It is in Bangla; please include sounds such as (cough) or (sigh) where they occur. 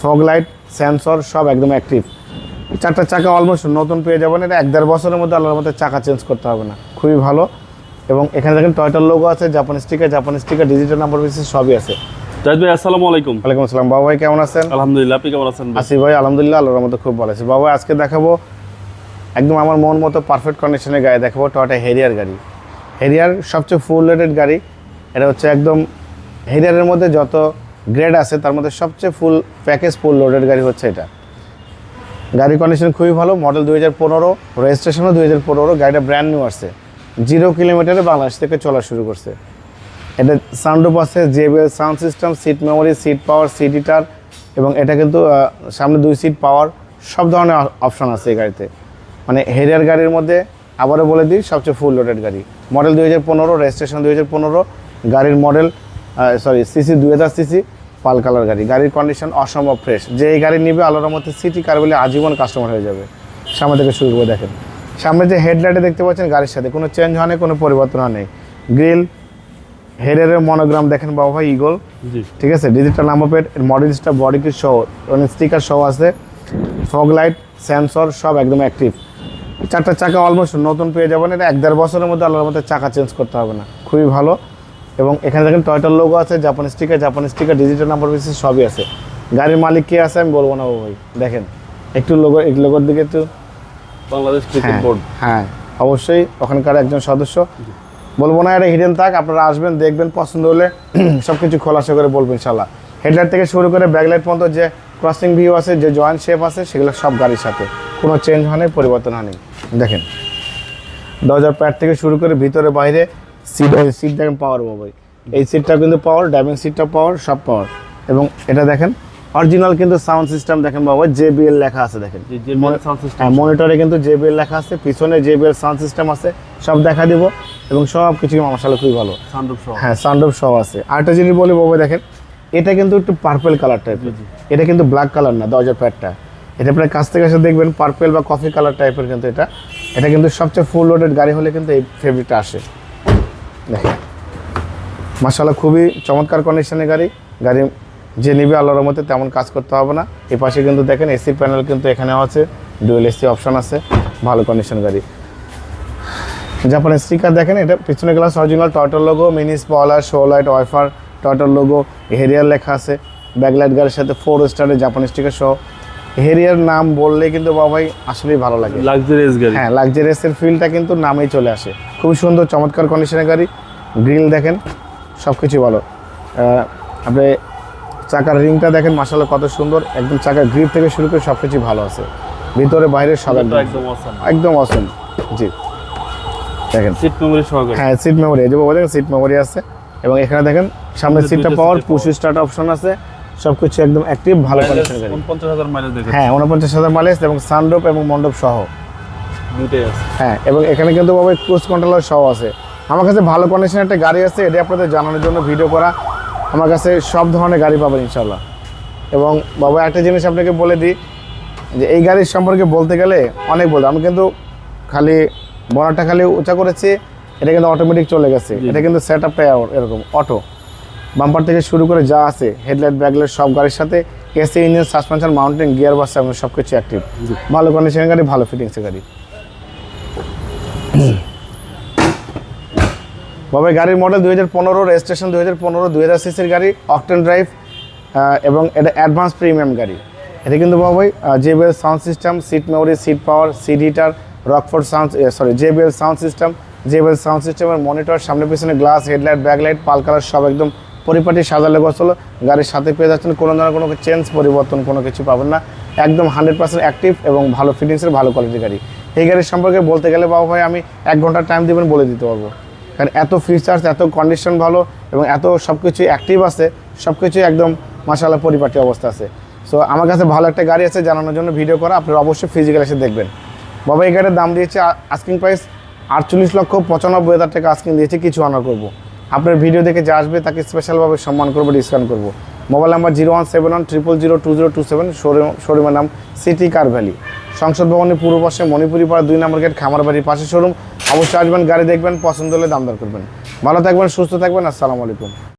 ফগ লাইট সেন্সর সব একদম অ্যাক্টিভ চারটা চাকা অলমোস্ট নতুন পেয়ে যাবেন। এটা এক দেড় বছরের মধ্যে আল্লাহর মধ্যে চাকা চেঞ্জ করতে হবে না। খুবই ভালো। এবং এখানে দেখেন টয়টার লোগো আছে Japan sticker Japan sticker digital number basis সবই আছে। জাহিদ ভাই আসসালামু আলাইকুম। ওয়ালাইকুম আসসালাম। বাবা ভাই কেমন আছেন? আলহামদুলিল্লাহ আপনি কেমন আছেন ভাই? আসি ভাই আলহামদুলিল্লাহ আল্লাহর মধ্যে খুব ভালো আছি। বাবা আজকে দেখাবো একদম আমার মন মতো পারফেক্ট গাড়ি। দেখাবো টয়টা হেরিয়ার গাড়ি। হেরিয়ার সবচেয়ে ফুল রেটেড গাড়ি। এটা হচ্ছে একদম হেরিয়ারের মধ্যে যত গ্রেড আছে, তার মধ্যে সবচেয়ে ফুল প্যাকেজ ফুল লোডেড গাড়ি হচ্ছে এটা। গাড়ি কন্ডিশন খুবই ভালো মডেল দুই হাজার পনেরো রেজিস্ট্রেশনও দুই হাজার পনেরো, গাড়িটা ব্র্যান্ড নিউ আসছে। জিরো কিলোমিটারে বাংলাদেশ থেকে চলা শুরু করছে। এটা সাউন্ডুপ আছে JBL sound system seat memory seat power seat heater এবং এটা কিন্তু সামনে দুই সিট পাওয়ার সব ধরনের অপশন আছে এই গাড়িতে। মানে হেরিয়ার গাড়ির মধ্যে আবারও বলে দিই, সবচেয়ে ফুল লোডেড গাড়ি। মডেল দুই হাজার পনেরো রেজিস্ট্রেশন দুই হাজার পনেরো, গাড়ির মডেল সরি সিসি দুই হাজার সিসি পাল কালার গাড়ি। গাড়ির কন্ডিশন অসম্ভব ফ্রেশ যে এই গাড়ি নিবে আলোর মধ্যে সিটি কার বলে আজীবন কাস্টমার হয়ে যাবে। সামনে থেকে শুরু করে দেখেন। সামনে যে হেডলাইটে দেখতে পাচ্ছেন গাড়ির সাথে কোনো চেঞ্জ হয় কোনো পরিবর্তন হয় নেই। গ্রিল হেডের মনোগ্রাম দেখেন বাবা ভাই ইগল ঠিক আছে? ডিজিটাল নাম্বার প্লেট মডেলসটা বডি কিট সহ মানে স্টিকার সহ আছে। ফগ লাইট সেন্সর সব একদম অ্যাক্টিভ চারটা চাকা অলমোস্ট নতুন পেয়ে যাবেন। এটা এক দেড় বছরের মধ্যে আল্লাহর মধ্যে চাকা চেঞ্জ করতে হবে না। খুবই ভালো। এবং এখানে দেখেন টয়টার লোগো আছে Japan sticker Japan sticker digital number basis সবই আছে। গাড়ির মালিক কে আছে আমি বলব না ভাই দেখেন একটু লোগো এই লোগোর দিকে একটু বাংলাদেশ ক্রিকেট হ্যাঁ বোর্ড হ্যাঁ অবশ্যই ওখানকার একজন সদস্য। বলব না এটা হিডেন থাক আপনারা আসবেন দেখবেন পছন্দ হলে (clears throat) সব কিছু খোলাসা করে বলবেন ইনশাল্লাহ হেডলাইট থেকে শুরু করে ব্যাকলাইট পর্যন্ত যে ক্রসিং ভিউ আছে যে জয়েন্ট শেপ আছে সেগুলো সব গাড়ির সাথে। কোনো চেঞ্জ হয়নি পরিবর্তন হয়নি। দেখেন দরজার প্যাড থেকে শুরু করে ভিতরে বাইরে সিট ওই সিট দেখেন পাওয়ার বাবাই এই সিটটা কিন্তু পাওয়ার ড্রাইভিং সিটটা পাওয়ার সব পাওয়ার এবং এটা দেখেন অরিজিনাল কিন্তু সাউন্ড সিস্টেম দেখেন বাবা জেবিএল লেখা আছে দেখেন। সিস্টেম হ্যাঁ মনিটরে কিন্তু জেবিএল লেখা আছে পিছনে জেবিএল সাউন্ড সিস্টেম আছে সব দেখা দিব। এবং সব কিছু মশালা খুবই ভালো। হ্যাঁ সানরুফ সব আছে। আরেকটা জিনিস বলি বাবা দেখেন এটা কিন্তু একটু পার্পেল কালার টাইপের। এটা কিন্তু ব্ল্যাক কালার না দরজার প্যাডটা এটা প্রায় কাছ থেকে এসে দেখবেন পার্পেল বা কফি কালার টাইপের কিন্তু এটা। এটা কিন্তু সবচেয়ে ফুল লোডেড গাড়ি হলে কিন্তু এই ফেব্রিকটা আসে। দেখেন। মাসাল্লাহ খুবই চমৎকার কন্ডিশনের গাড়ি। গাড়ি যে নিবে আল্লাহর মতে তেমন কাজ করতে হবে না। এই পাশে কিন্তু দেখেন এসি প্যানেল কিন্তু এখানেও আছে ডুয়েল এসি অপশন আছে ভালো কন্ডিশন গাড়ি। জাপানের স্টিকার দেখেন এটা পিছনে glass original টয়টার logo mini spoiler show light wiper টয়টার logo Harrier লেখা আছে। ব্যাকলাইট গাড়ির সাথে ফোর স্টারের জাপানি স্টিকার সহ। হেরিয়ার নাম বললে কিন্তু বাবাই আসলেই ভালো লাগে। লাক্সারিয়াস গাড়ি। হ্যাঁ লাক্সারিয়াসের ফিলটা কিন্তু নামেই চলে আসে। খুব সুন্দর চমৎকার কন্ডিশনের গাড়ি। গ্রিল দেখেন সব কিছু ভালো আপনি চাকার রিংটা দেখেন মাসাল্লাহ কত সুন্দর। একদম চাকার গ্রিপ থেকে শুরু করে সব কিছু ভালো আছে। ভিতরে বাইরে সব একদম একদম অসম জি। দেখেন। সিট মেমোরি সহকারে। হ্যাঁ সিট মেমোরি এই যে দেখেন সিট মেমোরি আছে। এবং এখানে দেখেন সামনে সিটটা পাওয়ার পুশ স্টার্ট অপশন আছে। সব কিছু একদম অ্যাক্টিভ ভালো গাড়ি। মাইলেজ দেখে হ্যাঁ উনপঞ্চাশ হাজার মাইলেজ এবং সানরূপ এবং মণ্ডপ সহ। আছে। হ্যাঁ এবং এখানে কিন্তু বাবা ক্রুজ কন্ট্রোলার সহ আছে। আমার কাছে ভালো কন্ডিশনের একটা গাড়ি আছে এটা আপনাদের জানানোর জন্য ভিডিও করা। আমার কাছে সব ধরনের গাড়ি পাবেন ইনশাল্লাহ এবং বাবা একটা জিনিস আপনাকে বলে দিই যে এই গাড়ির সম্পর্কে বলতে গেলে অনেক বলতে আমি কিন্তু খালি বনারটা খালি উঁচা করেছি এটা কিন্তু অটোমেটিক চলে গেছে। এটা কিন্তু সেট আপটাই এরকম অটো বাম্পার থেকে শুরু করে যা আছে হেডলাইট ব্যাকলাইট সব গাড়ির সাথে AC engine suspension mountain gear বাস সব কিছু অ্যাক্টিভ ভালো কন্ডিশনের গাড়ি ভালো ফিটিংসের গাড়ি। বাবা গাড়ির মডেল দুই হাজার পনেরো রেজিস্ট্রেশন দুই হাজার পনেরো, দুই হাজার সিসির গাড়ি অকটেন ড্রাইভ এবং এটা অ্যাডভান্স প্রিমিয়াম গাড়ি। এটা কিন্তু বাবাই JBL sound system seat memory seat power seat heater Rockford sound sorry JBL sound system JBL sound সিস্টেমের মনিটর সামনে পিছনে গ্লাস হেডলাইট ব্যাকলাইট পাল কালার সব একদম পরিপাটি সাজালে গোছলো। গাড়ির সাথে পেয়ে যাচ্ছেন কোনো ধরনের কোনো চেঞ্জ পরিবর্তন কোনো কিছু পাবেন না। একদম হান্ড্রেড পার্সেন্ট অ্যাক্টিভ এবং ভালো ফিটিংসের ভালো কোয়ালিটির গাড়ি। এই গাড়ির সম্পর্কে বলতে গেলে বাবা ভাই, আমি এক ঘণ্টা টাইম দিবেন বলে দিতে পারব। কারণ এত ফিচার্স এত কন্ডিশন ভালো এবং এত সব কিছু অ্যাক্টিভ আছে সব কিছুই একদম মাসাল্লাহ পরিপাটি অবস্থা আছে। সো আমার কাছে ভালো একটা গাড়ি আছে, জানানোর জন্য ভিডিও করা, আপনারা অবশ্যই ফিজিক্যাল এসে দেখবেন। বাবা, এই গাড়ির দাম দিয়েছে আস্কিং প্রাইস আটচল্লিশ লক্ষ পঁচানব্বই হাজার টাকা আস্কিং দিয়েছে, কিছু অনার করব। আপনার ভিডিও দেখে যে আসবে, তাকে স্পেশালভাবে সম্মান করব ডিসকাউন্ট করব। Mobile number zero one seven one triple zero two zero two seven showroom শোরুমের নাম সিটি কার ভ্যালি সংসদ ভবনের পূর্ব পাশে মণিপুরি পাড়া দুই নম্বর গেট খামার খামারবাড়ির পাশে শোরুম। অবশ্যই আসবেন, গাড়ি দেখবেন, পছন্দ হলে দাম দর করবেন। ভালো থাকবেন, সুস্থ থাকবেন, আসসালামু আলাইকুম।